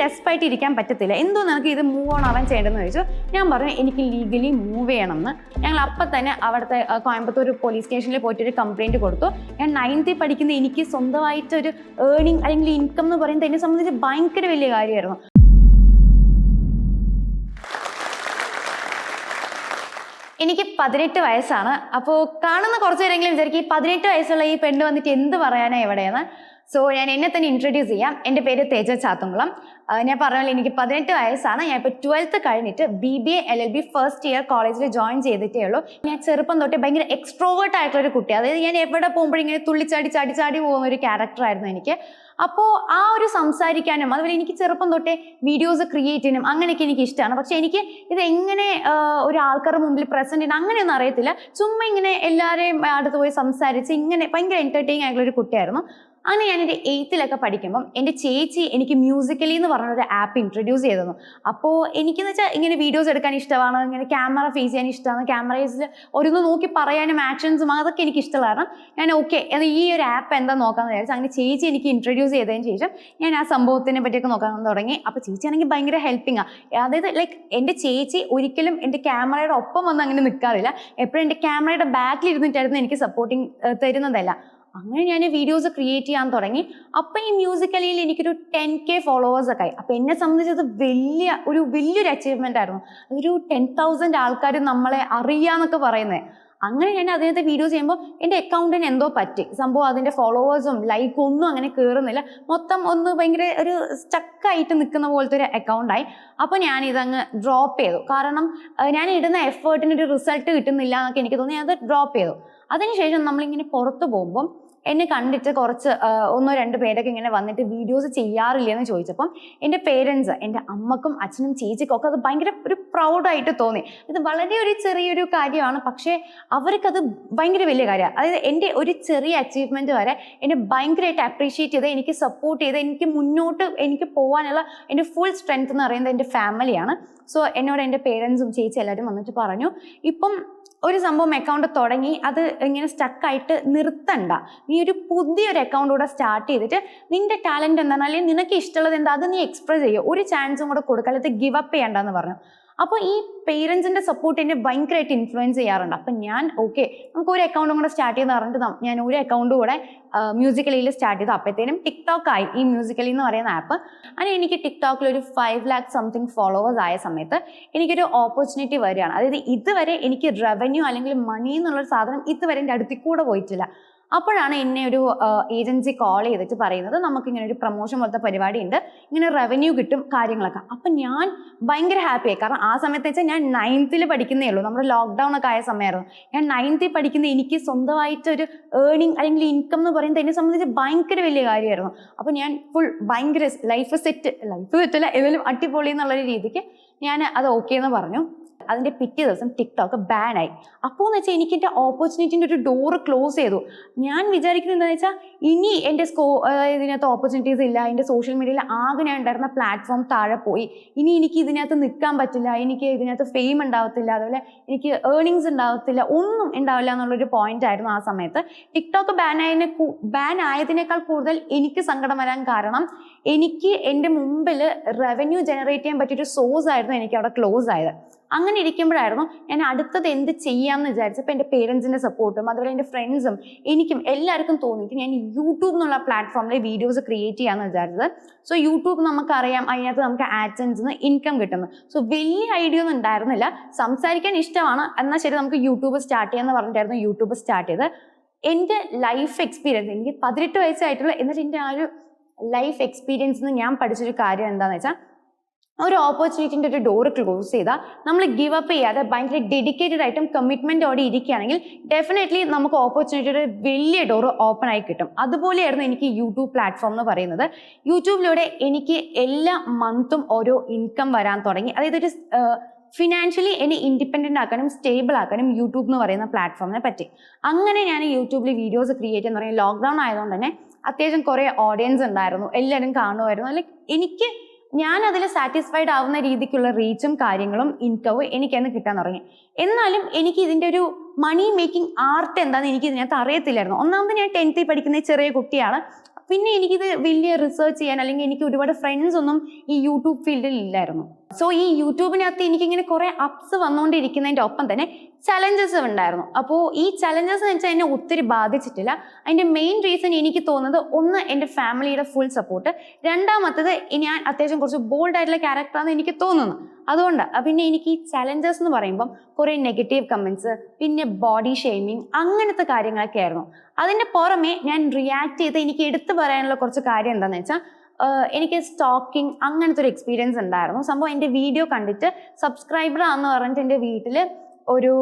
ഡെസ്പായിട്ട് ഇരിക്കാൻ പറ്റത്തില്ല. എന്തോ നിനക്ക് ഇത് മൂവ് ഓൺ ആവാൻ ചെയ്യേണ്ടതെന്ന് ചോദിച്ചു. ഞാൻ പറഞ്ഞു എനിക്ക് ലീഗലി മൂവ് ചെയ്യണമെന്ന്. ഞങ്ങൾ അപ്പം തന്നെ അവിടുത്തെ കോയമ്പത്തൂർ പോലീസ് സ്റ്റേഷനിൽ പോയിട്ട് ഒരു കംപ്ലയിന്റ് കൊടുത്തു. ഞാൻ നയൻത്തിൽ പഠിക്കുന്ന എനിക്ക് സ്വന്തമായിട്ടൊരു ഏർണിംഗ് അല്ലെങ്കിൽ ഇൻകം എന്ന് പറയുന്നത് എന്നെ സംബന്ധിച്ച് ഭയങ്കര വലിയ കാര്യമായിരുന്നു. എനിക്ക് പതിനെട്ട് വയസ്സാണ്. അപ്പോൾ കാണുന്ന കുറച്ച് പേരെങ്കിലും വിചാരിക്കും ഈ പതിനെട്ട് വയസ്സുള്ള ഈ പെണ്ണ് വന്നിട്ട് എന്ത് പറയാനാണ് എവിടെയെന്ന് സോ ഞാൻ എന്നെ തന്നെ ഇൻട്രൊഡ്യൂസ് ചെയ്യാം. എന്റെ പേര് തേജ ചാത്തുംകുളം ഞാൻ പറഞ്ഞ എനിക്ക് പതിനെട്ട് വയസ്സാണ്. ഞാൻ ഇപ്പോൾ ട്വൽത്ത് കഴിഞ്ഞിട്ട് B B A L L B first year കോളേജിൽ ജോയിൻ ചെയ്തിട്ടേ ഉള്ളൂ. ഞാൻ ചെറുപ്പം തൊട്ടേ ഭയങ്കര എക്സ്ട്രോവേർട്ട് ആയിട്ടുള്ള ഒരു കുട്ടി. അതായത് ഞാൻ എവിടെ പോകുമ്പോഴും ഇങ്ങനെ തുള്ളിച്ചാടി ചാടി ചാടി പോകുന്ന ഒരു ക്യാരക്ടറായിരുന്നു എനിക്ക്. അപ്പോൾ ആ ഒരു സംസാരിക്കാനും അതുപോലെ എനിക്ക് ചെറുപ്പം തൊട്ടേ വീഡിയോസ് ക്രിയേറ്റ് ചെയ്യാനും അങ്ങനെയൊക്കെ എനിക്ക് ഇഷ്ടമാണ് പക്ഷേ എനിക്ക് ഇത് എങ്ങനെ ഒരു ആൾക്കാരുടെ മുമ്പിൽ പ്രസന്റ് ചെയ്യണം അങ്ങനെയൊന്നും അറിയത്തില്ല. ചുമ്മാ ഇങ്ങനെ എല്ലാവരെയും അടുത്ത് പോയി സംസാരിച്ച് ഇങ്ങനെ ഭയങ്കര എന്റർടൈനിങ് ആയിട്ടുള്ള ഒരു കുട്ടിയായിരുന്നു. അങ്ങനെ ഞാൻ എന്റെ എയ്ത്തിലൊക്കെ പഠിക്കുമ്പം എന്റെ ചേച്ചി എനിക്ക് മ്യൂസിക്കലി എന്ന് പറഞ്ഞൊരു ആപ്പ് ഇൻട്രൊഡ്യൂസ് ചെയ്തിരുന്നു. അപ്പോൾ എനിക്കെന്ന് വെച്ചാൽ ഇങ്ങനെ വീഡിയോസ് എടുക്കാൻ ഇഷ്ടമാണ് ഇങ്ങനെ ക്യാമറ ഫേസ് ചെയ്യാൻ ഇഷ്ടമാണ് ക്യാമറയിൽ ഓരോന്ന് നോക്കി പറയാനും ആക്ഷൻസും അതൊക്കെ എനിക്ക് ഇഷ്ടമാണ് ഞാൻ ഓക്കെ ഈ ഒരു ആപ്പ് എന്താ നോക്കാമെന്ന് വിചാരിച്ചു അങ്ങനെ ചേച്ചി എനിക്ക് ഇൻട്രൊഡ്യൂസ് ചെയ്തതിന് ശേഷം ഞാൻ ആ സംഭവത്തിനെ പറ്റിയൊക്കെ നോക്കാൻ തുടങ്ങി. അപ്പോൾ ചേച്ചി ആണെങ്കിൽ ഭയങ്കര ഹെൽപ്പിംഗ് ആണ് അതായത് ലൈക്ക് എന്റെ ചേച്ചി ഒരിക്കലും എന്റെ ക്യാമറയുടെ ഒപ്പം വന്ന് അങ്ങനെ നിൽക്കാറില്ല എപ്പോഴും എന്റെ ക്യാമറയുടെ ബാക്കിൽ ഇരുന്നിട്ടായിരുന്നു എനിക്ക് സപ്പോർട്ടിങ് തരുന്നതല്ല. അങ്ങനെ ഞാൻ വീഡിയോസ് ക്രിയേറ്റ് ചെയ്യാൻ തുടങ്ങി. അപ്പം ഈ മ്യൂസിക്കലിയിൽ എനിക്കൊരു ടെൻ കെ ഫോളോവേഴ്സ് ഒക്കെ ആയി. അപ്പം എന്നെ സംബന്ധിച്ചത് വലിയ ഒരു വലിയൊരു അച്ചീവ്മെന്റ് ആയിരുന്നു. ഒരു ടെൻ തൗസൻഡ് ആൾക്കാർ നമ്മളെ അറിയാന്നൊക്കെ പറയുന്നത് അങ്ങനെ ഞാൻ അതിനകത്ത് വീഡിയോസ് ചെയ്യുമ്പോൾ എന്റെ അക്കൗണ്ടിന് എന്തോ പറ്റി. സംഭവം അതിന്റെ ഫോളോവേഴ്സും ലൈക്കും ഒന്നും അങ്ങനെ കയറുന്നില്ല മൊത്തം ഒന്ന് ഭയങ്കര ഒരു സ്റ്റക്കായിട്ട് നിൽക്കുന്ന പോലത്തെ ഒരു അക്കൗണ്ടായി അപ്പോൾ ഞാൻ ഇതങ്ങ് ഡ്രോപ്പ് ചെയ്തു. കാരണം ഞാൻ ഇടുന്ന എഫേർട്ടിന് ഒരു റിസൾട്ട് കിട്ടുന്നില്ല എന്നൊക്കെ എനിക്ക് തോന്നി. അത് ഡ്രോപ്പ് ചെയ്തു. അതിനുശേഷം നമ്മളിങ്ങനെ പുറത്ത് പോകുമ്പം എന്നെ കണ്ടിട്ട് കുറച്ച് ഒന്നോ രണ്ടോ പേരൊക്കെ ഇങ്ങനെ വന്നിട്ട് വീഡിയോസ് ചെയ്യാറില്ല എന്ന് ചോദിച്ചപ്പം എന്റെ പേരൻസ് എന്റെ അമ്മക്കും അച്ഛനും ചേച്ചിക്കും ഒക്കെ അത് ഭയങ്കര ഒരു പ്രൗഡായിട്ട് തോന്നി. ഇത് വളരെ ഒരു ചെറിയൊരു കാര്യമാണ്. പക്ഷേ അവർക്കത് ഭയങ്കര വലിയ കാര്യമാണ്. അതായത് എന്റെ ഒരു ചെറിയ അച്ചീവ്മെന്റ് വരെ എന്നെ ഭയങ്കരമായിട്ട് അപ്രീഷിയേറ്റ് ചെയ്ത് എനിക്ക് സപ്പോർട്ട് ചെയ്ത് എനിക്ക് മുന്നോട്ട് എനിക്ക് പോകാനുള്ള എന്റെ ഫുൾ സ്ട്രെങ്ത് എന്ന് പറയുന്നത് എന്റെ ഫാമിലിയാണ് സോ എന്നോട് എന്റെ പേരൻസും ചേച്ചി എല്ലാവരും വന്നിട്ട് പറഞ്ഞു ഇപ്പം ഒരു സംഭവം അക്കൗണ്ട് തുടങ്ങി അത് ഇങ്ങനെ സ്റ്റക്കായിട്ട് നിർത്തണ്ട. നീ ഒരു പുതിയൊരു അക്കൗണ്ട് കൂടെ സ്റ്റാർട്ട് ചെയ്തിട്ട് നിന്റെ ടാലന്റ് എന്താണ് അല്ലെങ്കിൽ നിനക്ക് ഇഷ്ടമുള്ളത് എന്താ? അത് നീ എക്സ്പ്രസ് ചെയ്യുക ഒരു ചാൻസും കൂടെ കൊടുക്കാൻ അത് ഗിവ് അപ്പ് ചെയ്യണ്ടെന്ന് പറഞ്ഞു. അപ്പോൾ ഈ പേരൻസിന്റെ സപ്പോർട്ട് എന്നെ ഭയങ്കരമായിട്ട് ഇൻഫ്ലുവൻസ് ചെയ്യാറുണ്ട്. അപ്പം ഞാൻ ഓക്കെ നമുക്ക് ഒരു അക്കൗണ്ടും കൂടെ സ്റ്റാർട്ട് ചെയ്ത് പറഞ്ഞിട്ട് ഞാൻ ഒരു അക്കൗണ്ട് കൂടെ മ്യൂസിക്കലിയിൽ സ്റ്റാർട്ട് ചെയ്തു. അപ്പോഴത്തേനും ടിക്ടോക്ക് ആയി. ഈ മ്യൂസിക്കലി എന്ന് പറയുന്ന ആപ്പ് അങ്ങനെ എനിക്ക് ടിക്ടോക്കിൽ ഒരു ഫൈവ് ലാക്ക് സംതിങ് ഫോളോവേഴ്സ് ആയ സമയത്ത് എനിക്കൊരു ഓപ്പർച്യൂണിറ്റി വരികയാണ്. അതായത് ഇതുവരെ എനിക്ക് റവന്യൂ അല്ലെങ്കിൽ മണി എന്നുള്ളൊരു സാധനം ഇതുവരെ എന്റെ അടുത്തിൽ കൂടെ പോയിട്ടില്ല. അപ്പോഴാണ് എന്നെ ഒരു ഏജൻസി കോൾ ചെയ്തിട്ട് പറയുന്നത്. നമുക്ക് ഇങ്ങനെ ഒരു പ്രൊമോഷൻ പോലത്തെ പരിപാടി ഉണ്ട് ഇങ്ങനെ റവന്യൂ കിട്ടും കാര്യങ്ങളൊക്കെ. അപ്പം ഞാൻ ഭയങ്കര ഹാപ്പിയായി കാരണം ആ സമയത്ത് വെച്ചാൽ ഞാൻ നയൻത്തിൽ പഠിക്കുന്നേ ഉള്ളൂ. നമ്മുടെ ലോക്ക്ഡൗൺ ഒക്കെ ആയ സമയമായിരുന്നു ഞാൻ നയൻത്തിൽ പഠിക്കുന്ന എനിക്ക് സ്വന്തമായിട്ട് ഒരു ഏർണിംഗ് അല്ലെങ്കിൽ ഇൻകം എന്ന് പറയുന്നത് എന്നെ സംബന്ധിച്ച് ഭയങ്കര വലിയ കാര്യമായിരുന്നു. അപ്പം ഞാൻ ഫുൾ ഭയങ്കര ലൈഫ് സെറ്റ് ലൈഫ് സെറ്റല്ല ഏതായാലും അടിപൊളി എന്നുള്ള രീതിക്ക് ഞാൻ അത് ഓക്കെ എന്ന് പറഞ്ഞു. അതിന്റെ പിറ്റേ ദിവസം ടിക്ടോക്ക് ആയി. അപ്പോൾ എന്ന് വെച്ചാൽ എനിക്ക് എന്റെ ഓപ്പർച്യൂണിറ്റിന്റെ ഒരു ഡോർ ക്ലോസ് ചെയ്തു. ഞാൻ വിചാരിക്കുന്നത് എന്താണെന്ന് വെച്ചാൽ ഇനി എന്റെ സ്കോ ഇതിനകത്ത് ഓപ്പർച്യൂണിറ്റീസ് ഇല്ല. എന്റെ സോഷ്യൽ മീഡിയയിൽ ആകെ ഞാൻ ഉണ്ടായിരുന്ന പ്ലാറ്റ്ഫോം താഴെ പോയി. ഇനി എനിക്ക് ഇതിനകത്ത് നിൽക്കാൻ പറ്റില്ല. എനിക്ക് ഇതിനകത്ത് ഫെയിം ഉണ്ടാവത്തില്ല. അതുപോലെ എനിക്ക് ഏർണിങ്സ് ഉണ്ടാവത്തില്ല. ഒന്നും ഉണ്ടാവില്ല എന്നുള്ളൊരു പോയിന്റ് ആയിരുന്നു ആ സമയത്ത്. ടിക്ടോക്ക് ബാൻ ആയതിനെ ബാൻ ആയതിനേക്കാൾ കൂടുതൽ എനിക്ക് സങ്കടം വരാൻ കാരണം എനിക്ക് എന്റെ മുമ്പിൽ റവന്യൂ ജനറേറ്റ് ചെയ്യാൻ പറ്റിയൊരു സോഴ്സ് ആയിരുന്നു എനിക്ക് അവിടെ ക്ലോസ് ആയത്. അങ്ങനെ ഇരിക്കുമ്പോഴായിരുന്നു ഞാൻ അടുത്തത് എന്ത് ചെയ്യാമെന്ന് വിചാരിച്ചപ്പോൾ എന്റെ പേരൻസിന്റെ സപ്പോർട്ടും അതുപോലെ എന്റെ ഫ്രണ്ട്സും എനിക്കും എല്ലാവർക്കും തോന്നിയിട്ട് ഞാൻ യൂട്യൂബ് എന്നുള്ള പ്ലാറ്റ്ഫോമിൽ വീഡിയോസ് ക്രിയേറ്റ് ചെയ്യാമെന്ന് വിചാരിച്ചത്. സോ യൂട്യൂബ് നമുക്കറിയാം അതിനകത്ത് നമുക്ക് ആഡ്സൻസിന് ഇൻകം കിട്ടുന്നു. സോ വലിയ ഐഡിയ ഒന്നും ഉണ്ടായിരുന്നില്ല. സംസാരിക്കാൻ ഇഷ്ടമാണ്. എന്നാൽ ശരി നമുക്ക് യൂട്യൂബ് സ്റ്റാർട്ട് ചെയ്യാമെന്ന് പറഞ്ഞിട്ടായിരുന്നു യൂട്യൂബ് സ്റ്റാർട്ട് ചെയ്ത് എന്റെ ലൈഫ് എക്സ്പീരിയൻസ് എനിക്ക് പതിനെട്ട് വയസ്സായിട്ടുള്ള എന്നിട്ട് എന്റെ ആ ഒരു ലൈഫ് എക്സ്പീരിയൻസ് നിന്ന് ഞാൻ പഠിച്ചൊരു കാര്യം എന്താണെന്ന് വെച്ചാൽ ഒരു ഓപ്പർച്യൂണിറ്റിന്റെ ഒരു ഡോർ ക്ലോസ് ചെയ്താൽ നമ്മൾ ഗിവ് അപ്പ് ചെയ്യാതെ ഭയങ്കര ഡെഡിക്കേറ്റഡ് ആയിട്ടും കമ്മിറ്റ്മെന്റോടെ ഇരിക്കുകയാണെങ്കിൽ ഡെഫിനറ്റ്ലി നമുക്ക് ഓപ്പർച്യൂണിറ്റിയുടെ വലിയ ഡോർ ഓപ്പൺ ആയി കിട്ടും. അതുപോലെയായിരുന്നു എനിക്ക് യൂട്യൂബ് പ്ലാറ്റ്ഫോം എന്ന് പറയുന്നത്. യൂട്യൂബിലൂടെ എനിക്ക് എല്ലാ മന്തും ഓരോ ഇൻകം വരാൻ തുടങ്ങി. അതായത് ഒരു ഫിനാൻഷ്യലി എന്നെ ഇൻഡിപെൻഡന്റ് ആക്കാനും സ്റ്റേബിൾ ആക്കാനും യൂട്യൂബ് എന്ന് പറയുന്ന പ്ലാറ്റ്ഫോമിനെ പറ്റി. അങ്ങനെ ഞാൻ യൂട്യൂബിൽ വീഡിയോസ് ക്രിയേറ്റ് ചെയ്യുന്ന പറയുന്നത് ലോക്ക്ഡൗൺ ആയതുകൊണ്ട് തന്നെ അത്യാവശ്യം കുറേ ഓഡിയൻസ് ഉണ്ടായിരുന്നു. എല്ലാവരും കാണുമായിരുന്നു. ലൈക്ക് എനിക്ക് ഞാൻ അതിൽ സാറ്റിസ്ഫൈഡ് ആവുന്ന രീതിക്കുള്ള റീച്ചും കാര്യങ്ങളും ഇൻകവും എനിക്കന്ന് കിട്ടാൻ തുടങ്ങി. എന്നാലും എനിക്ക് ഇതിന്റെ ഒരു മണി മേക്കിംഗ് ആർട്ട് എന്താണെന്ന് എനിക്ക് ഇതിനകത്ത് അറിയത്തില്ലായിരുന്നു. ഒന്നാമത് ഞാൻ ടെൻത്തിൽ പഠിക്കുന്ന ചെറിയ കുട്ടിയാണ്. പിന്നെ എനിക്കിത് വലിയ റിസർച്ച് ചെയ്യാൻ അല്ലെങ്കിൽ എനിക്ക് ഒരുപാട് ഫ്രണ്ട്സ് ഒന്നും ഈ യൂട്യൂബ് ഫീൽഡിൽ ഇല്ലായിരുന്നു. സോ ഈ യൂട്യൂബിനകത്ത് എനിക്കിങ്ങനെ കുറേ അപ്സ് വന്നുകൊണ്ടിരിക്കുന്നതിന്റെ ഒപ്പം തന്നെ ചലഞ്ചസ് ഉണ്ടായിരുന്നു. അപ്പോൾ ഈ ചലഞ്ചസ് എന്ന് വെച്ചാൽ എന്നെ ഒത്തിരി ബാധിച്ചിട്ടില്ല. അതിന്റെ മെയിൻ റീസൺ എനിക്ക് തോന്നുന്നത് ഒന്ന് എന്റെ ഫാമിലിയുടെ ഫുൾ സപ്പോർട്ട് രണ്ടാമത്തത് ഞാൻ അത്യാവശ്യം കുറച്ച് ബോൾഡ് ആയിട്ടുള്ള ക്യാരക്ടറാണെന്ന് എനിക്ക് തോന്നുന്നു. അതുകൊണ്ട് പിന്നെ എനിക്ക് ഈ ചലഞ്ചസ് എന്ന് പറയുമ്പം കുറേ നെഗറ്റീവ് കമൻസ് പിന്നെ ബോഡി ഷെയ്മിങ് അങ്ങനത്തെ കാര്യങ്ങളൊക്കെ ആയിരുന്നു. അതിന്റെ പുറമെ ഞാൻ റിയാക്ട് ചെയ്ത് എനിക്ക് എടുത്തു പറയാനുള്ള കുറച്ച് കാര്യം എന്താണെന്ന് വെച്ചാൽ എനിക്ക് സ്റ്റോക്കിംഗ് അങ്ങനത്തെ ഒരു എക്സ്പീരിയൻസ് ഉണ്ടായിരുന്നു. സംഭവം എന്റെ വീഡിയോ കണ്ടിട്ട് സബ്സ്ക്രൈബർ ആണെന്ന് പറഞ്ഞിട്ട് എന്റെ വീട്ടിൽ ഒരു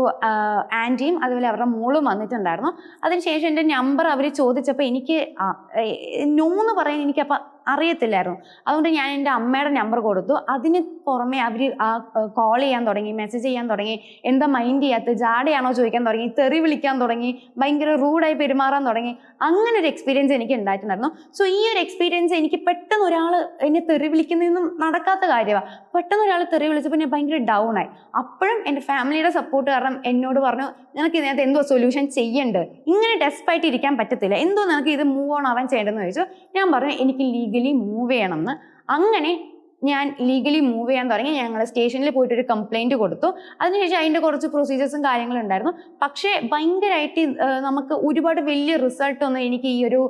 ആന്റിയും അതുപോലെ അവരുടെ മോളും വന്നിട്ടുണ്ടായിരുന്നു. അതിനുശേഷം എന്റെ നമ്പർ അവർ ചോദിച്ചപ്പോൾ എനിക്ക് നോ എന്ന് പറയാൻ എനിക്കപ്പോൾ അറിയത്തില്ലായിരുന്നു. അതുകൊണ്ട് ഞാൻ എന്റെ അമ്മയുടെ നമ്പർ കൊടുത്തു. അതിന് പുറമെ അവർ കോൾ ചെയ്യാൻ തുടങ്ങി മെസ്സേജ് ചെയ്യാൻ തുടങ്ങി. എന്താ മൈൻഡ് ചെയ്യാത്ത ജാടയാണോ ചോദിക്കാൻ തുടങ്ങി തെറി വിളിക്കാൻ തുടങ്ങി ഭയങ്കര റൂഡായി പെരുമാറാൻ തുടങ്ങി. അങ്ങനെ ഒരു എക്സ്പീരിയൻസ് എനിക്ക് ഉണ്ടായിട്ടുണ്ടായിരുന്നു. സോ ഈ ഒരു എക്സ്പീരിയൻസ് എനിക്ക് പെട്ടെന്ന് ഒരാൾ എന്നെ തെറി വിളിക്കുന്നതൊന്നും നടക്കാത്ത കാര്യമാണ് പെട്ടെന്ന് ഒരാൾ തെറി വിളിച്ചപ്പോൾ ഞാൻ ഭയങ്കര ഡൗൺ ആയി. അപ്പോഴും എന്റെ ഫാമിലിയുടെ സപ്പോർട്ട് കാരണം എന്നോട് പറഞ്ഞു നിനക്ക് ഇതിനകത്ത് എന്തോ സൊല്യൂഷൻ ചെയ്യേണ്ടത് ഇങ്ങനെ ഡെസ്പായിട്ട് ഇരിക്കാൻ പറ്റത്തില്ല. എന്തോ നിനക്ക് ഇത് മൂവ് ഓൺ ആവാൻ ചെയ്യേണ്ടതെന്ന് ചോദിച്ചു. ഞാൻ പറഞ്ഞു എനിക്ക് ലീഗലി മൂവ് ചെയ്യണം എന്ന് അങ്ങനെ ഞാൻ ലീഗലി മൂവ് ചെയ്യാൻ തുടങ്ങി. ഞങ്ങൾ സ്റ്റേഷനിൽ പോയിട്ട് ഒരു കംപ്ലൈന്റ് കൊടുത്തു. അതിനുശേഷം അതിന്റെ കുറച്ച് പ്രൊസീജിയേഴ്സും കാര്യങ്ങളും ഉണ്ടായിരുന്നു. പക്ഷേ ഭയങ്കരമായിട്ട് നമുക്ക് ഒരുപാട് വലിയ റിസൾട്ടൊന്നും എനിക്ക് ഈ ഒരു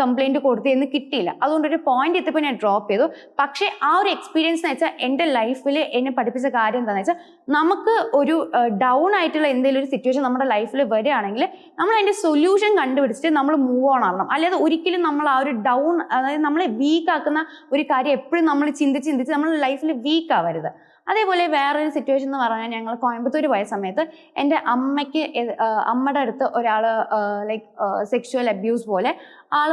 കംപ്ലൈന്റ് കൊടുത്തതെന്ന് കിട്ടിയില്ല. അതുകൊണ്ട് ഒരു പോയിന്റ് എത്തിയപ്പോൾ ഞാൻ ഡ്രോപ്പ് ചെയ്തു. പക്ഷേ ആ ഒരു എക്സ്പീരിയൻസ് എന്ന് വെച്ചാൽ എന്റെ ലൈഫിൽ എന്നെ പഠിപ്പിച്ച കാര്യം എന്താണെന്ന് വെച്ചാൽ നമുക്ക് ഒരു ഡൗൺ ആയിട്ടുള്ള എന്തെങ്കിലും ഒരു സിറ്റുവേഷൻ നമ്മുടെ ലൈഫിൽ വരികയാണെങ്കിൽ നമ്മൾ അതിന്റെ സൊല്യൂഷൻ കണ്ടുപിടിച്ചിട്ട് നമ്മൾ മൂവ് ഓൺ ആവണം. അല്ലാതെ ഒരിക്കലും നമ്മൾ ആ ഒരു ഡൗൺ അതായത് നമ്മളെ വീക്ക് ആക്കുന്ന ഒരു കാര്യം എപ്പോഴും നമ്മൾ ചിന്തിച്ച് ചിന്തിച്ച് നമ്മൾ ലൈഫിൽ വീക്ക് ആവരുത്. അതേപോലെ വേറൊരു സിറ്റുവേഷൻ എന്ന് പറഞ്ഞാൽ ഞങ്ങൾ കോയമ്പത്തൂർ പോയ സമയത്ത് എന്റെ അമ്മയ്ക്ക് അമ്മയുടെ അടുത്ത് ഒരാൾ ലൈക്ക് സെക്ഷുവൽ അബ്യൂസ് പോലെ ആൾ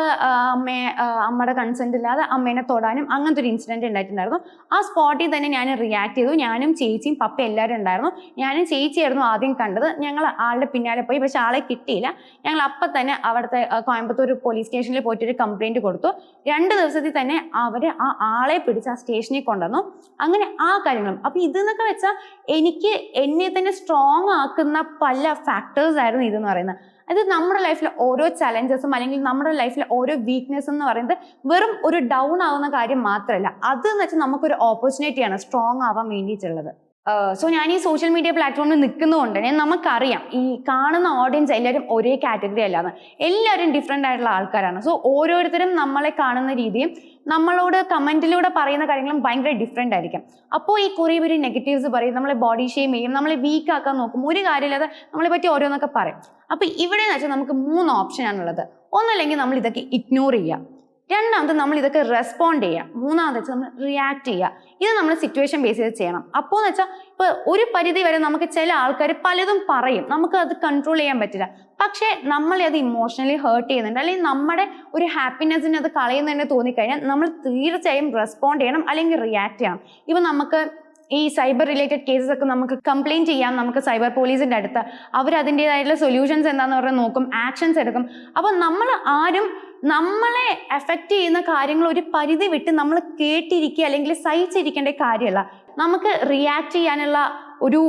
അമ്മയെ അമ്മയുടെ കൺസെന്റ് ഇല്ലാതെ അമ്മേനെ തൊടാനും അങ്ങനത്തെ ഒരു ഇൻസിഡന്റ് ഉണ്ടായിട്ടുണ്ടായിരുന്നു. ആ സ്പോട്ടിൽ തന്നെ ഞാൻ റിയാക്ട് ചെയ്തു. ഞാനും ചേച്ചിയും പപ്പ എല്ലാവരും ഉണ്ടായിരുന്നു. ഞാനും ചേച്ചിയായിരുന്നു ആദ്യം കണ്ടത്. ഞങ്ങൾ ആളുടെ പിന്നാലെ പോയി. പക്ഷെ ആളെ കിട്ടിയില്ല. ഞങ്ങൾ അപ്പം തന്നെ അവിടുത്തെ കോയമ്പത്തൂർ പോലീസ് സ്റ്റേഷനിൽ പോയിട്ട് ഒരു കംപ്ലൈന്റ് കൊടുത്തു. രണ്ട് ദിവസത്തിൽ തന്നെ അവർ ആ ആളെ പിടിച്ച് ആ സ്റ്റേഷനിൽ കൊണ്ടുവന്നു. അങ്ങനെ ആ കാര്യങ്ങളും. അപ്പൊ ഇതെന്നൊക്കെ വെച്ചാൽ എനിക്ക് എന്നെ തന്നെ സ്ട്രോങ് ആക്കുന്ന പല ഫാക്ടേഴ്സ് ആയിരുന്നു ഇതെന്ന് പറയുന്നത്. അത് നമ്മുടെ ലൈഫിൽ ഓരോ ചലഞ്ചസും അല്ലെങ്കിൽ നമ്മുടെ ലൈഫിലെ ഓരോ വീക്ക്നെസ് എന്ന് പറയുന്നത് വെറും ഒരു ഡൗൺ ആവുന്ന കാര്യം മാത്രമല്ല. അത് എന്ന് വെച്ചാൽ നമുക്കൊരു ഓപ്പർച്യൂണിറ്റിയാണ് സ്ട്രോങ് ആവാൻ വേണ്ടിയിട്ടുള്ളത്. സോ ഞാൻ ഈ സോഷ്യൽ മീഡിയ പ്ലാറ്റ്ഫോമിൽ നിൽക്കുന്നതുകൊണ്ട് തന്നെ നമുക്കറിയാം ഈ കാണുന്ന ഓഡിയൻസ് എല്ലാവരും ഒരേ കാറ്റഗറി അല്ലാന്ന്. എല്ലാവരും ഡിഫറെന്റ് ആയിട്ടുള്ള ആൾക്കാരാണ്. സോ ഓരോരുത്തരും നമ്മളെ കാണുന്ന രീതിയും നമ്മളോട് കമന്റിലൂടെ പറയുന്ന കാര്യങ്ങളും ഭയങ്കര ഡിഫറെന്റ് ആയിരിക്കും. അപ്പോൾ ഈ കുറേ പേര് നെഗറ്റീവ്സ് പറയും നമ്മളെ ബോഡി ഷെയിം ചെയ്യും നമ്മളെ വീക്ക് ആക്കാൻ നോക്കും. ഒരു കാര്യമില്ലാതെ നമ്മളെ പറ്റി ഓരോന്നൊക്കെ പറയും. അപ്പോൾ ഇവിടെ എന്ന് വെച്ചാൽ നമുക്ക് മൂന്ന് ഓപ്ഷനാണുള്ളത് ഒന്നല്ലെങ്കിൽ നമ്മൾ ഇതൊക്കെ ഇഗ്നോർ ചെയ്യാം. രണ്ടാമത് നമ്മൾ ഇതൊക്കെ റെസ്പോണ്ട് ചെയ്യുക മൂന്നാമത് വെച്ചാൽ നമ്മൾ റിയാക്ട് ചെയ്യുക ഇത് നമ്മൾ സിറ്റുവേഷൻ ബേസ് ചെയ്ത് ചെയ്യണം. അപ്പോൾ എന്ന് വെച്ചാൽ ഇപ്പോൾ ഒരു പരിധി വരെ നമുക്ക് ചില ആൾക്കാർ പലതും പറയും. നമുക്ക് അത് കൺട്രോൾ ചെയ്യാൻ പറ്റില്ല. പക്ഷേ നമ്മളെ അത് ഇമോഷണലി ഹേർട്ട് ചെയ്യുന്നുണ്ട്. അല്ലെങ്കിൽ നമ്മുടെ ഒരു ഹാപ്പിനെസ്സിനെ അത് കളയുന്നതന്നെ തോന്നിക്കഴിഞ്ഞാൽ നമ്മൾ തീർച്ചയായും റെസ്പോണ്ട് ചെയ്യണം. അല്ലെങ്കിൽ റിയാക്ട് ചെയ്യണം. ഇപ്പം നമുക്ക് ഈ സൈബർ റിലേറ്റഡ് കേസസ് ഒക്കെ നമുക്ക് കംപ്ലയിന്റ് ചെയ്യാം നമുക്ക് സൈബർ പോലീസിന്റെ അടുത്ത്. അവർ അതിന്റെതായിട്ടുള്ള സൊല്യൂഷൻസ് എന്താന്ന് പറഞ്ഞാൽ നോക്കും ആക്ഷൻസ് എടുക്കും. അപ്പോൾ നമ്മൾ ആരും നമ്മളെ എഫക്റ്റ് ചെയ്യുന്ന കാര്യങ്ങൾ ഒരു പരിധി വിട്ട് നമ്മൾ കേട്ടിരിക്കുക അല്ലെങ്കിൽ സഹിച്ചിരിക്കേണ്ട കാര്യമല്ല. നമുക്ക് റിയാക്ട് ചെയ്യാനുള്ള ഒരു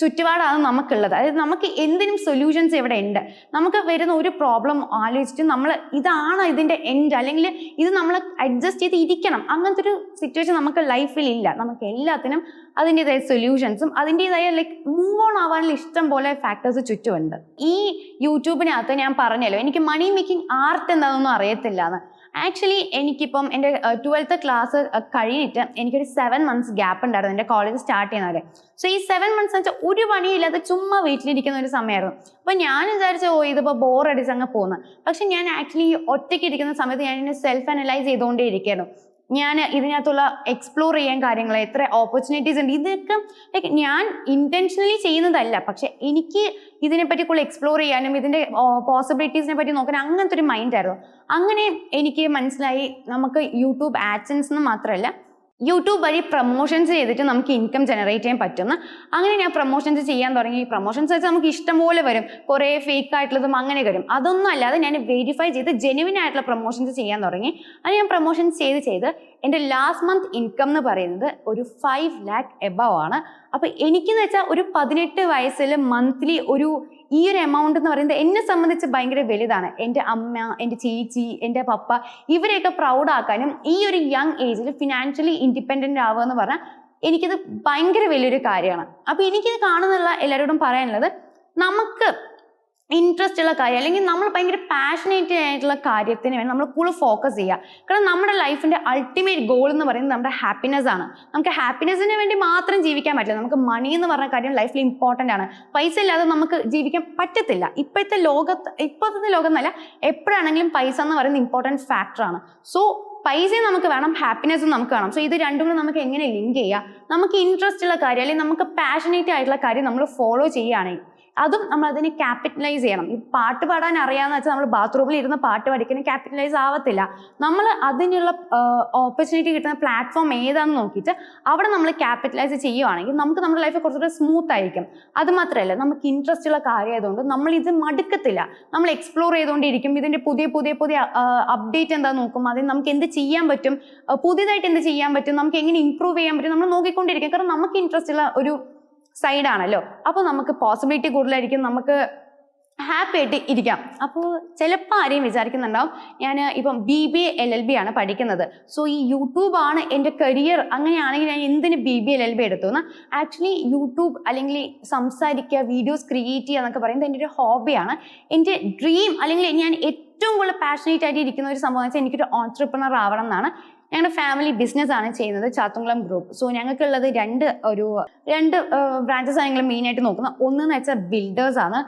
ചുറ്റുപാടാണ് നമുക്കുള്ളത്. അതായത് നമുക്ക് എന്തിനും സൊല്യൂഷൻസ് ഇവിടെ ഉണ്ട്. നമുക്ക് വരുന്ന ഒരു പ്രോബ്ലം ആലോചിച്ചിട്ട് നമ്മൾ ഇതാണ് ഇതിന്റെ എൻഡ് അല്ലെങ്കിൽ ഇത് നമ്മൾ അഡ്ജസ്റ്റ് ചെയ്ത് ഇരിക്കണം. അങ്ങനത്തെ ഒരു സിറ്റുവേഷൻ നമുക്ക് ലൈഫിൽ ഇല്ല. നമുക്ക് എല്ലാത്തിനും അതിന്റെതായ സൊല്യൂഷൻസും അതിന്റെതായ ലൈക്ക് മൂവ് ഓൺ ആവാനുള്ള ഇഷ്ടം പോലെ ഫാക്ടേഴ്സ് ചുറ്റുമുണ്ട്. ഈ യൂട്യൂബിനകത്ത് ഞാൻ പറഞ്ഞല്ലോ എനിക്ക് മണി മേക്കിംഗ് ആർട്ട് എന്താണെന്നൊന്നും അറിയത്തില്ല എന്ന് ആക്ച്വലി എനിക്കിപ്പം എന്റെ ട്വൽത്ത് ക്ലാസ് കഴിഞ്ഞിട്ട് എനിക്കൊരു സെവൻ മന്ത്സ് ഗ്യാപ്പ് ഉണ്ടായിരുന്നു എന്റെ കോളേജ് സ്റ്റാർട്ട് ചെയ്യുന്നവരെ. സോ ഈ സെവൻ മന്ത്സ് വെച്ചാൽ ഒരു പണിയില്ലാതെ ചുമ്മാ വീട്ടിലിരിക്കുന്ന ഒരു സമയമായിരുന്നു. അപ്പോൾ ഞാൻ വിചാരിച്ചു ഓ ഇതിപ്പോൾ ബോർ അടിച്ച് അങ്ങ് പോകുന്നു പക്ഷെ ഞാൻ ആക്ച്വലി ഒറ്റയ്ക്ക് ഇരിക്കുന്ന സമയത്ത് ഞാൻ എന്നെ സെൽഫ് അനലൈസ് ചെയ്തുകൊണ്ടേ ഇരിക്കുകയായിരുന്നു ഞാൻ ഇതിനകത്തുള്ള എക്സ്പ്ലോർ ചെയ്യാൻ കാര്യങ്ങൾ എത്ര ഓപ്പർച്യൂണിറ്റീസ് ഉണ്ട് ഇതൊക്കെ ലൈക്ക് ഞാൻ ഇന്റൻഷനലി ചെയ്യുന്നതല്ല. പക്ഷെ എനിക്ക് ഇതിനെപ്പറ്റി കൂടുതൽ എക്സ്പ്ലോർ ചെയ്യാനും ഇതിന്റെ പോസിബിലിറ്റീസിനെ പറ്റി നോക്കാൻ അങ്ങനത്തെ ഒരു മൈൻഡായിരുന്നു അങ്ങനെ എനിക്ക് മനസ്സിലായി നമുക്ക് യൂട്യൂബ് ആഡ്സൻസ് എന്ന് മാത്രമല്ല യൂട്യൂബ് വഴി പ്രൊമോഷൻസ് ചെയ്തിട്ട് നമുക്ക് ഇൻകം ജനറേറ്റ് ചെയ്യാൻ പറ്റുന്ന അങ്ങനെ ഞാൻ പ്രൊമോഷൻസ് ചെയ്യാൻ തുടങ്ങി. പ്രൊമോഷൻസ് വെച്ചാൽ നമുക്ക് ഇഷ്ടം പോലെ വരും. കുറേ ഫേക്ക് ആയിട്ടുള്ളതും അങ്ങനെ വരും. അതൊന്നും അല്ലാതെ ഞാൻ വെരിഫൈ ചെയ്ത് ജെനുവിൻ ആയിട്ടുള്ള പ്രൊമോഷൻസ് ചെയ്യാൻ തുടങ്ങി. അത് ഞാൻ പ്രൊമോഷൻസ് ചെയ്ത് ചെയ്ത് എന്റെ ലാസ്റ്റ് മന്ത് ഇൻകം എന്ന് പറയുന്നത് ഒരു ഫൈവ് ലാക്ക് എബവ് ആണ്. അപ്പോൾ എനിക്കെന്ന് വെച്ചാൽ ഒരു പതിനെട്ട് വയസ്സിൽ മന്ത്ലി ഒരു ഈ ഒരു എമൗണ്ട് എന്ന് പറയുന്നത് എന്നെ സംബന്ധിച്ച് ഭയങ്കര വലുതാണ്. എന്റെ അമ്മ എന്റെ ചേച്ചി എന്റെ പപ്പ ഇവരെയൊക്കെ പ്രൗഡാക്കാനും ഈ ഒരു യങ് ഏജിൽ ഫിനാൻഷ്യലി ഇൻഡിപെൻഡന്റ് ആവുക എന്ന് പറഞ്ഞാൽ എനിക്കിത് ഭയങ്കര വലിയൊരു കാര്യമാണ്. അപ്പോൾ എനിക്കിത് കാണുന്നുള്ള എല്ലാവരോടും പറയാനുള്ളത്. നമുക്ക് ഇൻട്രസ്റ്റ് ഉള്ള കാര്യം അല്ലെങ്കിൽ നമ്മൾ ഭയങ്കര പാഷനേറ്റ് ആയിട്ടുള്ള കാര്യത്തിന് വേണ്ടി നമ്മൾ കൂടുതൽ ഫോക്കസ് ചെയ്യുക. കാരണം നമ്മുടെ ലൈഫിന്റെ അൾട്ടിമേറ്റ് ഗോൾ എന്ന് പറയുന്നത് നമ്മുടെ ഹാപ്പിനെസ് ആണ്. നമുക്ക് ഹാപ്പിനെസ്സിന് വേണ്ടി മാത്രം ജീവിക്കാൻ പറ്റില്ല. നമുക്ക് മണി എന്ന് പറഞ്ഞ കാര്യം ലൈഫിൽ ഇമ്പോർട്ടന്റ് ആണ്. പൈസ ഇല്ലാതെ നമുക്ക് ജീവിക്കാൻ പറ്റത്തില്ല. ഇപ്പോഴത്തെ ലോകത്ത് ഇപ്പോഴത്തെ ലോകം എന്നല്ല എപ്പോഴാണെങ്കിലും പൈസ എന്ന് പറയുന്നത് ഇമ്പോർട്ടന്റ് ഫാക്ടറാണ് സോ പൈസയും നമുക്ക് വേണം ഹാപ്പിനെസ്സും നമുക്ക് വേണം. സോ ഇത് രണ്ടും കൂടെ നമുക്ക് എങ്ങനെ ലിങ്ക് ചെയ്യാം? നമുക്ക് ഇൻട്രസ്റ്റ് ഉള്ള കാര്യം അല്ലെങ്കിൽ നമുക്ക് പാഷനേറ്റ് ആയിട്ടുള്ള കാര്യം നമ്മൾ ഫോളോ ചെയ്യുകയാണെങ്കിൽ. അതും നമ്മൾ അതിനെ ക്യാപിറ്റലൈസ് ചെയ്യണം. ഈ പാട്ട് പാടാൻ അറിയാന്ന് വെച്ചാൽ നമ്മൾ ബാത്റൂമിൽ ഇരുന്ന് പാട്ട് പഠിക്കുന്ന ക്യാപിറ്റലൈസ് ആവത്തില്ല. നമ്മൾ അതിനുള്ള ഓപ്പർച്യൂണിറ്റി കിട്ടുന്ന പ്ലാറ്റ്ഫോം ഏതാണെന്ന് നോക്കിയിട്ട് അവിടെ നമ്മൾ ക്യാപിറ്റലൈസ് ചെയ്യുവാണെങ്കിൽ നമുക്ക് നമ്മുടെ ലൈഫ് കുറച്ചുകൂടെ സ്മൂത്ത് ആയിരിക്കും. അത് മാത്രമല്ല നമുക്ക് ഇൻട്രസ്റ്റ് ഉള്ള കാര്യമായതുകൊണ്ട് നമ്മൾ ഇത് മടുക്കത്തില്ല. നമ്മൾ എക്സ്പ്ലോർ ചെയ്തുകൊണ്ടിരിക്കും. ഇതിന്റെ പുതിയ പുതിയ പുതിയ അപ്ഡേറ്റ് എന്താ നോക്കും. അതിന് നമുക്ക് എന്ത് ചെയ്യാൻ പറ്റും? പുതിയതായിട്ട് എന്ത് ചെയ്യാൻ പറ്റും? നമുക്ക് എങ്ങനെ ഇമ്പ്രൂവ് ചെയ്യാൻ പറ്റും? നമ്മൾ നോക്കിക്കൊണ്ടിരിക്കും. കാരണം നമുക്ക് ഇൻട്രസ്റ്റ് ഉള്ള ഒരു സൈഡാണല്ലോ അപ്പോൾ നമുക്ക് പോസിബിലിറ്റി കൂടുതലായിരിക്കും നമുക്ക് ഹാപ്പി ആയിട്ട് ഇരിക്കാം. അപ്പോൾ ചിലപ്പോൾ ആരെയും വിചാരിക്കുന്നുണ്ടാവും ഞാൻ ഇപ്പം B B A L L B ആണ് പഠിക്കുന്നത്. സോ ഈ യൂട്യൂബ് ആണ് എന്റെ കരിയർ അങ്ങനെയാണെങ്കിൽ ഞാൻ എന്തിന് B B L L B എടുത്തു എന്ന്? ആക്ച്വലി യൂട്യൂബ് അല്ലെങ്കിൽ സംസാരിക്കുക വീഡിയോസ് ക്രിയേറ്റ് ചെയ്യുക എന്നൊക്കെ പറയുന്നത് എന്റെ ഒരു ഹോബിയാണ് എന്റെ ഡ്രീം അല്ലെങ്കിൽ ഞാൻ ഏറ്റവും കൂടുതൽ പാഷനേറ്റ് ആയിട്ട് ഇരിക്കുന്ന ഒരു സംഭവം വെച്ചാൽ എനിക്കൊരു ഓൺട്രപ്രണർ ആവണം എന്നാണ്. ഞങ്ങളുടെ ഫാമിലി ബിസിനസ് ആണ് ചെയ്യുന്നത് ചാത്തുംകുളം ഗ്രൂപ്പ് സോ ഞങ്ങൾക്കുള്ളത് രണ്ട് ഒരു രണ്ട് ബ്രാഞ്ചസ് ആണ് ഞങ്ങൾ മെയിനായിട്ട് നോക്കുന്നത്. ഒന്നെന്ന് വെച്ചാൽ ബിൽഡേഴ്സ് ആണ്.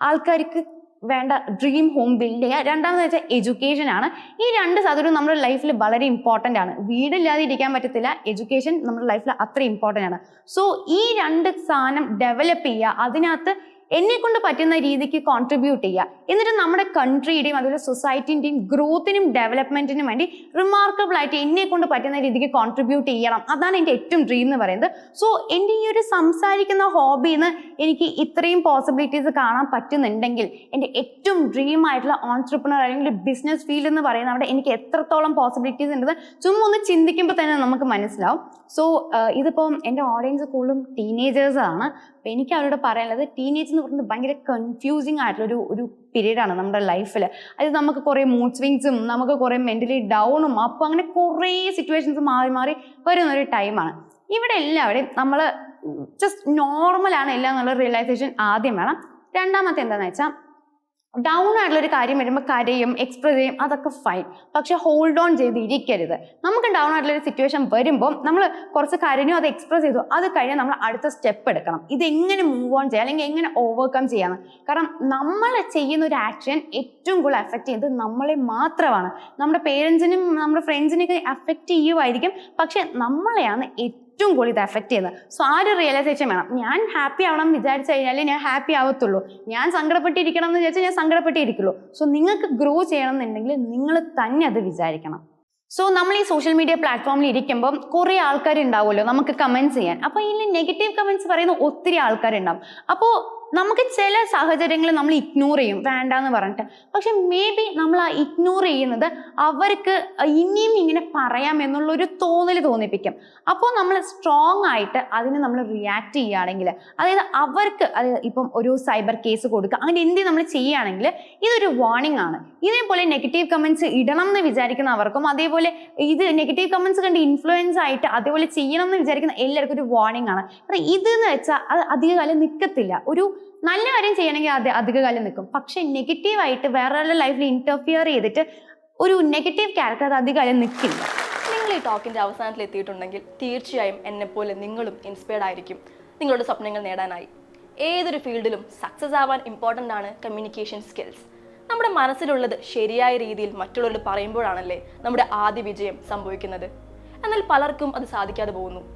ആൾക്കാർക്ക് വേണ്ട ഡ്രീം ഹോം ബിൽഡ് ചെയ്യുക രണ്ടാമെന്ന് വെച്ചാൽ എഡ്യൂക്കേഷൻ ആണ്. ഈ രണ്ട് സാധനവും നമ്മുടെ ലൈഫിൽ വളരെ ഇമ്പോർട്ടന്റ് ആണ്. വീടില്ലാതെ ഇരിക്കാൻ പറ്റത്തില്ല. എഡ്യൂക്കേഷൻ നമ്മുടെ ലൈഫിൽ അത്ര ഇമ്പോർട്ടന്റ് ആണ്. സോ ഈ രണ്ട് സാധനം ഡെവലപ്പ് ചെയ്യുക അതിനകത്ത് എന്നെ കൊണ്ട് പറ്റുന്ന രീതിക്ക് കോൺട്രിബ്യൂട്ട് ചെയ്യുക എന്നിട്ട് നമ്മുടെ കൺട്രിയുടെയും അതുപോലെ സൊസൈറ്റിന്റെയും ഗ്രോത്തിനും ഡെവലപ്മെന്റിനും വേണ്ടി റിമാർക്കബിൾ ആയിട്ട് എന്നെ കൊണ്ട് പറ്റുന്ന രീതിക്ക് കോൺട്രിബ്യൂട്ട് ചെയ്യണം. അതാണ് എന്റെ ഏറ്റവും ഡ്രീം എന്ന് പറയുന്നത്. സോ എന്റെ ഈ ഒരു സംസാരിക്കുന്ന ഹോബിന്ന് എനിക്ക് ഇത്രയും പോസിബിലിറ്റീസ് കാണാൻ പറ്റുന്നുണ്ടെങ്കിൽ എന്റെ ഏറ്റവും ഡ്രീം ആയിട്ടുള്ള ഓൺട്രപ്രണർ അല്ലെങ്കിൽ ബിസിനസ് ഫീൽഡ് എന്ന് പറയുന്ന അവിടെ എനിക്ക് എത്രത്തോളം പോസിബിലിറ്റീസ് ഉണ്ടെന്ന് ചുമ്മാ ഒന്ന് ചിന്തിക്കുമ്പോൾ തന്നെ നമുക്ക് മനസ്സിലാവും. സോ ഇതിപ്പം എന്റെ ഓഡിയൻസ് കൂടുതലും ടീനേജേഴ്സ് ആണ് അപ്പോൾ എനിക്ക് അവരോട് പറയാനുള്ളത് ടീനേജ് എന്ന് പറയുന്നത് ഭയങ്കര കൺഫ്യൂസിങ് ആയിട്ടുള്ള ഒരു ഒരു പീരീഡാണ് നമ്മുടെ ലൈഫിൽ അത് നമുക്ക് കുറേ മൂഡ് സ്വിങ്സും നമുക്ക് കുറേ മെന്റലി ഡൗണും അപ്പോൾ അങ്ങനെ കുറേ സിറ്റുവേഷൻസ് മാറി മാറി വരുന്ന ഒരു ടൈമാണ് ഇവിടെ എല്ലാവരെയും നമ്മൾ ജസ്റ്റ് നോർമലാണ് എല്ലാം നല്ല റിയലൈസേഷൻ ആദ്യം വേണം. രണ്ടാമത്തെ എന്താണെന്ന് വെച്ചാൽ ഡൗൺ ആയിട്ടുള്ള ഒരു കാര്യം വരുമ്പോൾ കരയും എക്സ്പ്രസ് ചെയ്യും അതൊക്കെ ഫൈൻ പക്ഷെ ഹോൾഡ് ഓൺ ചെയ്ത് ഇരിക്കരുത് നമുക്ക് ഡൗൺ ആയിട്ടുള്ള ഒരു സിറ്റുവേഷൻ വരുമ്പോൾ നമ്മൾ കുറച്ച് കരഞ്ഞു അത് എക്സ്പ്രസ് ചെയ്തു അത് കഴിഞ്ഞാൽ നമ്മൾ അടുത്ത സ്റ്റെപ്പ് എടുക്കണം. ഇത് എങ്ങനെ മൂവ് ഓൺ ചെയ്യാം? അല്ലെങ്കിൽ എങ്ങനെ ഓവർകം ചെയ്യാമെന്ന് കാരണം നമ്മൾ ചെയ്യുന്ന ഒരു ആക്ഷൻ ഏറ്റവും കൂടുതൽ എഫക്റ്റ് ചെയ്യുന്നത് നമ്മളെ മാത്രമാണ്. നമ്മുടെ പേരൻസിനും നമ്മുടെ ഫ്രണ്ട്സിനൊക്കെ എഫക്റ്റ് ചെയ്യുമായിരിക്കും പക്ഷെ നമ്മളെയാണ് ഏറ്റവും കൂടുതൽ ഇത് എഫക്റ്റ് ചെയ്യുന്നത്. സോ ആ ഒരു റിയലൈസേഷൻ വേണം. ഞാൻ ഹാപ്പി ആവണം എന്ന് വിചാരിച്ചു കഴിഞ്ഞാൽ ഞാൻ ഹാപ്പി ആവത്തുള്ളൂ. ഞാൻ സങ്കടപ്പെട്ടിരിക്കണം എന്ന് വിചാരിച്ചാൽ ഞാൻ സങ്കടപ്പെട്ടിരിക്കുള്ളൂ. സോ നിങ്ങൾക്ക് ഗ്രോ ചെയ്യണം എന്നുണ്ടെങ്കിൽ നിങ്ങൾ തന്നെ അത് വിചാരിക്കണം. സോ നമ്മൾ ഈ സോഷ്യൽ മീഡിയ പ്ലാറ്റ്ഫോമിൽ ഇരിക്കുമ്പോൾ കുറേ ആൾക്കാർ ഉണ്ടാവുമല്ലോ നമുക്ക് കമൻസ് ചെയ്യാൻ. അപ്പോൾ ഇതിൽ നെഗറ്റീവ് കമൻസ് പറയുന്ന ഒത്തിരി ആൾക്കാരുണ്ടാവും. അപ്പോൾ നമുക്ക് ചില സാഹചര്യങ്ങളിൽ നമ്മൾ ഇഗ്നോർ ചെയ്യും. വേണ്ടാന്ന് പറഞ്ഞിട്ട്. പക്ഷെ മേ ബി നമ്മൾ ആ ഇഗ്നോർ ചെയ്യുന്നത് അവർക്ക് ഇനിയും ഇങ്ങനെ പറയാം എന്നുള്ള ഒരു തോന്നൽ തോന്നിപ്പിക്കും. അപ്പോൾ നമ്മൾ സ്ട്രോങ് ആയിട്ട് അതിന് നമ്മൾ റിയാക്ട് ചെയ്യുകയാണെങ്കിൽ അതായത് അവർക്ക് അതായത് ഇപ്പം ഒരു സൈബർ കേസ് കൊടുക്കുക അങ്ങനെ എന്ത് നമ്മൾ ചെയ്യുകയാണെങ്കിൽ ഇതൊരു വാർണിംഗ് ആണ്. ഇതേപോലെ നെഗറ്റീവ് കമൻസ് ഇടണം എന്ന് വിചാരിക്കുന്നവർക്കും അതേപോലെ ഇത് നെഗറ്റീവ് കമൻസ് കണ്ട് ഇൻഫ്ലുവൻസ് ആയിട്ട് അതേപോലെ ചെയ്യണം എന്ന് വിചാരിക്കുന്ന എല്ലാവർക്കും ഒരു വാർണിംഗ് ആണ്. കാരണം ഇത് എന്ന് വെച്ചാൽ അത് അധികകാലം നിൽക്കത്തില്ല. ഒരു നല്ല കാര്യം ചെയ്യണമെങ്കിൽ അത് അധിക കാലം നിൽക്കും. പക്ഷെ നെഗറ്റീവായിട്ട് വേറെ ലൈഫിൽ ഇന്റർഫിയർ ചെയ്തിട്ട് ഒരു നെഗറ്റീവ് ക്യാരക്ടർ അത് അധികകാലം നിൽക്കില്ല. നിങ്ങൾ ഈ ടോക്കിന്റെ അവസാനത്തിൽ എത്തിയിട്ടുണ്ടെങ്കിൽ തീർച്ചയായും എന്നെപ്പോലെ നിങ്ങളും ഇൻസ്പയർഡ് ആയിരിക്കും. നിങ്ങളുടെ സ്വപ്നങ്ങൾ നേടാനായി. ഏതൊരു ഫീൽഡിലും സക്സസ് ആവാൻ ഇമ്പോർട്ടന്റ് ആണ് കമ്മ്യൂണിക്കേഷൻ സ്കിൽസ് നമ്മുടെ മനസ്സിലുള്ളത് ശരിയായ രീതിയിൽ മറ്റുള്ളവരോട് പറയുമ്പോഴാണല്ലേ നമ്മുടെ ആദ്യ വിജയം സംഭവിക്കുന്നത്. എന്നാൽ പലർക്കും അത് സാധിക്കാതെ പോകുന്നു.